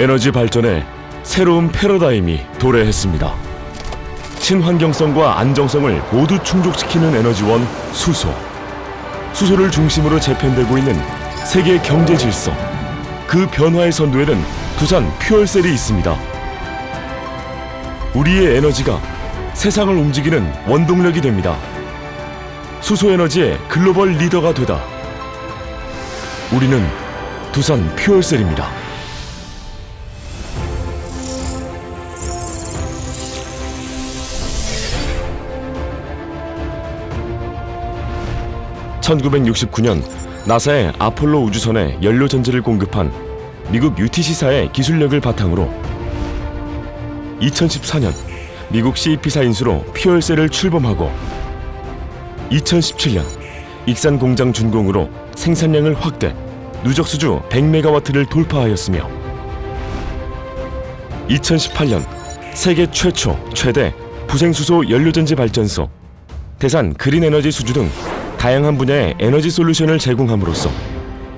에너지 발전에 새로운 패러다임이 도래했습니다. 친환경성과 안정성을 모두 충족시키는 에너지원 수소. 수소를 중심으로 재편되고 있는 세계 경제 질서. 그 변화의 선두에는 두산 퓨얼셀이 있습니다. 우리의 에너지가 세상을 움직이는 원동력이 됩니다. 수소 에너지의 글로벌 리더가 되다. 우리는 두산 퓨얼셀입니다. (1969년) 나사의 아폴로 우주선에 연료 전지를 공급한 미국 UTC사의 기술력을 바탕으로 2014년 미국 CEP사 인수로 퓨얼셀을 출범하고 2017년 익산 공장 준공으로 생산량을 확대, 누적 수주 100메가와트를 돌파하였으며 2018년 세계 최초 최대 부생수소 연료전지 발전소, 대산 그린에너지 수주 등 다양한 분야의 에너지 솔루션을 제공함으로써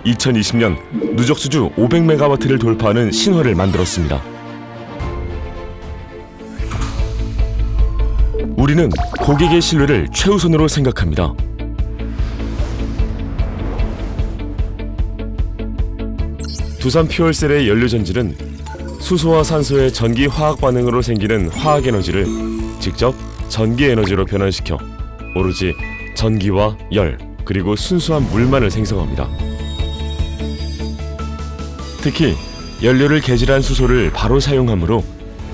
2020년 누적 수주 500메가와트를 돌파하는 신화를 만들었습니다. 우리는 고객의 신뢰를 최우선으로 생각합니다. 두산 퓨얼셀의 연료 전지는 수소와 산소의 전기 화학 반응으로 생기는 화학 에너지를 직접 전기 에너지로 변환시켜 오로지 전기와 열 그리고 순수한 물만을 생성합니다. 특히 연료를 개질한 수소를 바로 사용하므로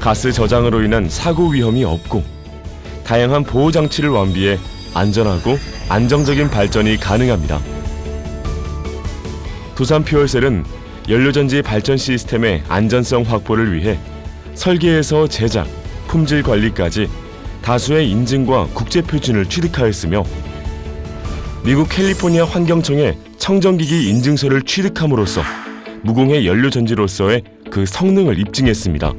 가스 저장으로 인한 사고 위험이 없고 다양한 보호 장치를 완비해 안전하고 안정적인 발전이 가능합니다. 두산 퓨얼셀은 연료전지 발전 시스템의 안전성 확보를 위해 설계에서 제작, 품질 관리까지 다수의 인증과 국제 표준을 취득하였으며 미국 캘리포니아 환경청의 청정기기 인증서를 취득함으로써 무공해 연료 전지로서의 그 성능을 입증했습니다.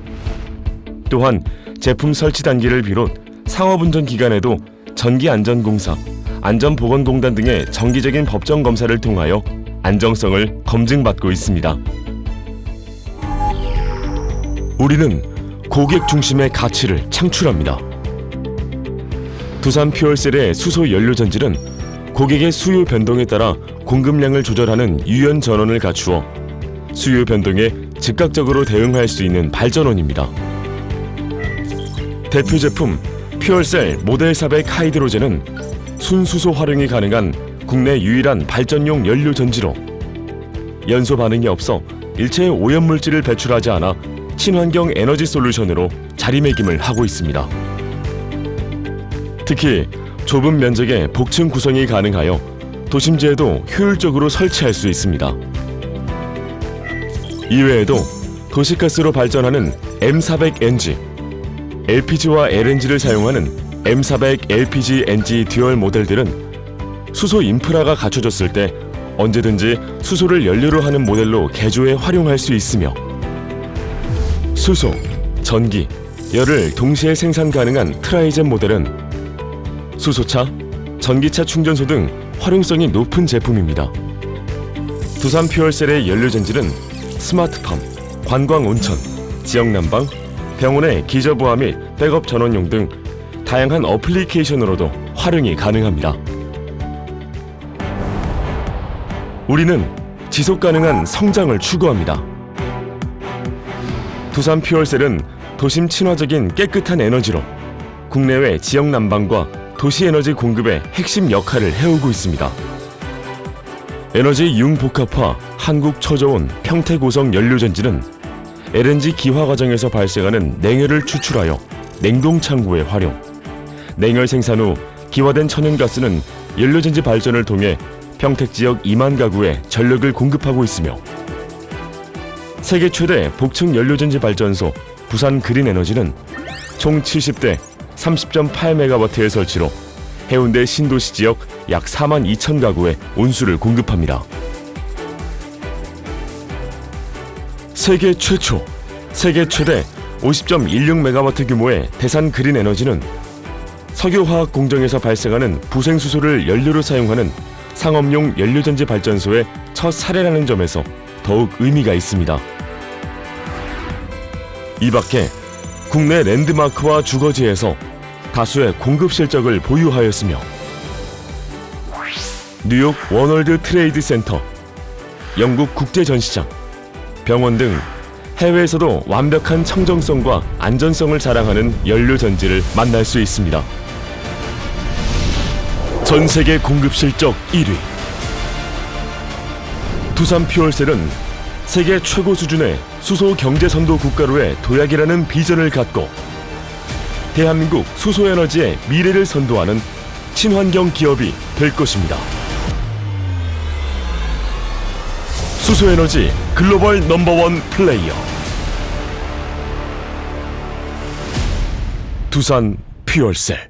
또한 제품 설치 단계를 비롯 상업 운전 기간에도 전기안전공사, 안전보건공단 등의 정기적인 법정 검사를 통하여 안정성을 검증받고 있습니다. 우리는 고객 중심의 가치를 창출합니다. 두산 퓨얼셀의 수소 연료 전지는 고객의 수요 변동에 따라 공급량을 조절하는 유연 전원을 갖추어 수요 변동에 즉각적으로 대응할 수 있는 발전원입니다. 대표 제품 퓨얼셀 모델 400 하이드로젠은 순수소 활용이 가능한 국내 유일한 발전용 연료 전지로 연소 반응이 없어 일체의 오염 물질을 배출하지 않아 친환경 에너지 솔루션으로 자리매김을 하고 있습니다. 특히 좁은 면적의 복층 구성이 가능하여 도심지에도 효율적으로 설치할 수 있습니다. 이외에도 도시가스로 발전하는 M400NG, LPG와 LNG를 사용하는 M400 LPG NG 듀얼 모델들은 수소 인프라가 갖춰졌을 때 언제든지 수소를 연료로 하는 모델로 개조해 활용할 수 있으며 수소, 전기, 열을 동시에 생산 가능한 트라이젠 모델은 수소차, 전기차 충전소 등 활용성이 높은 제품입니다. 두산 퓨얼셀의 연료 전지는 스마트팜, 관광 온천, 지역 난방, 병원의 기저부하 및 백업 전원용 등 다양한 어플리케이션으로도 활용이 가능합니다. 우리는 지속 가능한 성장을 추구합니다. 두산 퓨얼셀은 도심 친화적인 깨끗한 에너지로 국내외 지역 난방과 도시 에너지 공급의 핵심 역할을 해오고 있습니다. 에너지 융복합화 한국초저온 평택고성 연료전지는 LNG 기화 과정에서 발생하는 냉열을 추출하여 냉동 창고에 활용. 냉열 생산 후 기화된 천연가스는 연료전지 발전을 통해 평택 지역 2만 가구에 전력을 공급하고 있으며 세계 최대 복층 연료전지 발전소 부산 그린 에너지는 총 70대 30.8메가와트의 설치로 해운대 신도시 지역 약 4만 2천 가구에 온수를 공급합니다. 세계 최초, 세계 최대 50.16메가와트 규모의 대산 그린 에너지는 석유화학 공정에서 발생하는 부생수소를 연료로 사용하는 상업용 연료전지 발전소의 첫 사례라는 점에서 더욱 의미가 있습니다. 이 밖에 국내 랜드마크와 주거지에서 다수의 공급 실적을 보유하였으며 뉴욕 워널드 트레이드 센터, 영국 국제 전시장, 병원 등 해외에서도 완벽한 청정성과 안전성을 자랑하는 연료 전지를 만날 수 있습니다. 전 세계 공급 실적 1위. 두산 퓨얼셀은 세계 최고 수준의 수소 경제 선도 국가로의 도약이라는 비전을 갖고 대한민국 수소 에너지의 미래를 선도하는 친환경 기업이 될 것입니다. 수소 에너지 글로벌 넘버원 플레이어 두산 퓨얼셀